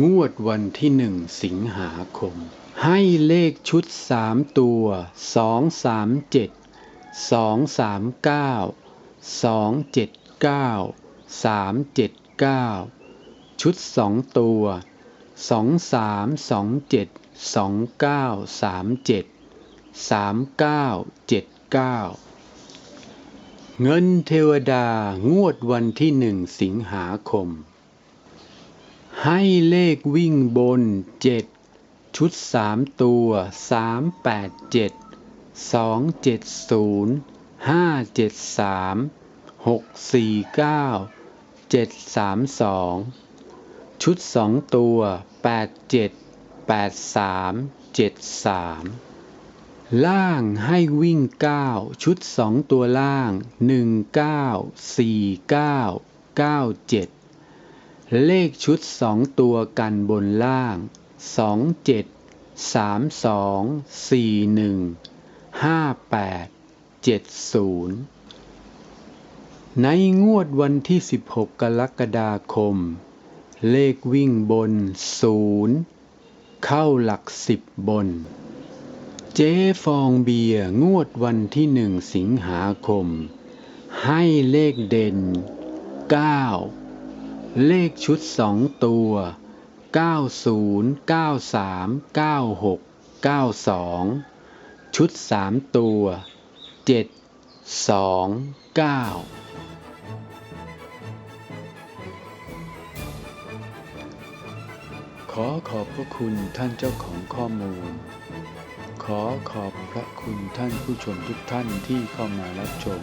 งวดวันที่หนึ่งสิงหาคม ให้เลขชุดสามตัวสองสามเจ็ดสองสามเก้าสองเจ็ดเก้าสามเจ็ดเก้าชุดสองตัวสองสามสองเจ็ดสองเก้าสามเจ็ดสามเก้าเจ็ดเก้าเงินเทวดางวดวันที่หนึ่งสิงหาคม ให้เลขวิ่งบน 7 ชุด 3 ตัว 387 270 573 649 732 ชุด 2 ตัว 87 8373 ล่างให้วิ่ง 9 ชุด 2 ตัวล่าง 1949 97 เลขชุดสองตัวกันบนล่างสองเจ็ดสามสองสี่หนึ่งห้าแปดเจ็ดศูนย์ในงวดวันที่ 16 กรกฎาคม เลขวิ่งบนศูนย์เข้าหลักสิบบน เจ๊ฟองเบียงวดวันที่หนึ่งสิงหาคม ให้เลขเด่น 9 เลขชุดสองตัว 90 93 96 92 ชุดสามตัว 7 2 9 ขอขอบพระคุณท่านเจ้าของข้อมูล ขอขอบพระคุณท่านผู้ชมทุกท่านที่เข้ามารับชม